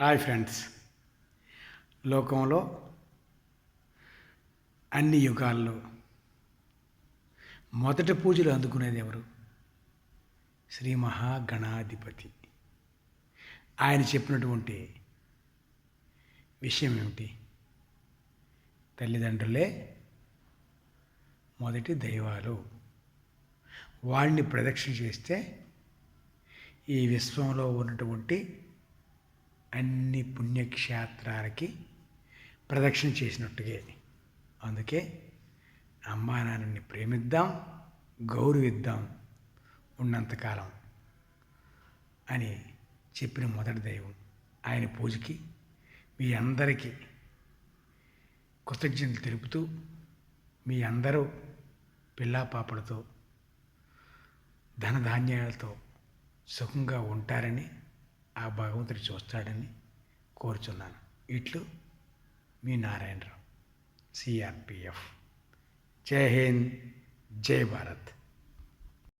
Hi friends. లోకంలో అన్ని యుగాల్లో మొదటి పూజలు అందుకునేది ఎవరు? శ్రీ మహాగణాధిపతి. ఆయన చెప్పినటువంటి విషయం ఏమిటి? తల్లిదండ్రులే మొదటి దైవాలు. వాళ్ళని ప్రదక్షిణ చేస్తే ఈ విశ్వంలో ఉన్నటువంటి అన్ని పుణ్యక్షేత్రాలకి ప్రదక్షిణ చేసినట్టుగా. అందుకే అమ్మా నాన్నని ప్రేమిద్దాం గౌరవిద్దాం ఉన్నంతకాలం అని చెప్పిన మొదటి దైవం ఆయన పూజకి మీ అందరికీ కృతజ్ఞతలు తెలుపుతూ మీ అందరూ పిల్లా పాపలతో ధనధాన్యాలతో సుఖంగా ఉంటారని ఆ భగవంతుడు చూస్తాడని కోరుచున్నాను. ఇట్లు మీ నారాయణరావు సిఆర్పిఎఫ్ జై హింద్ జై భారత్.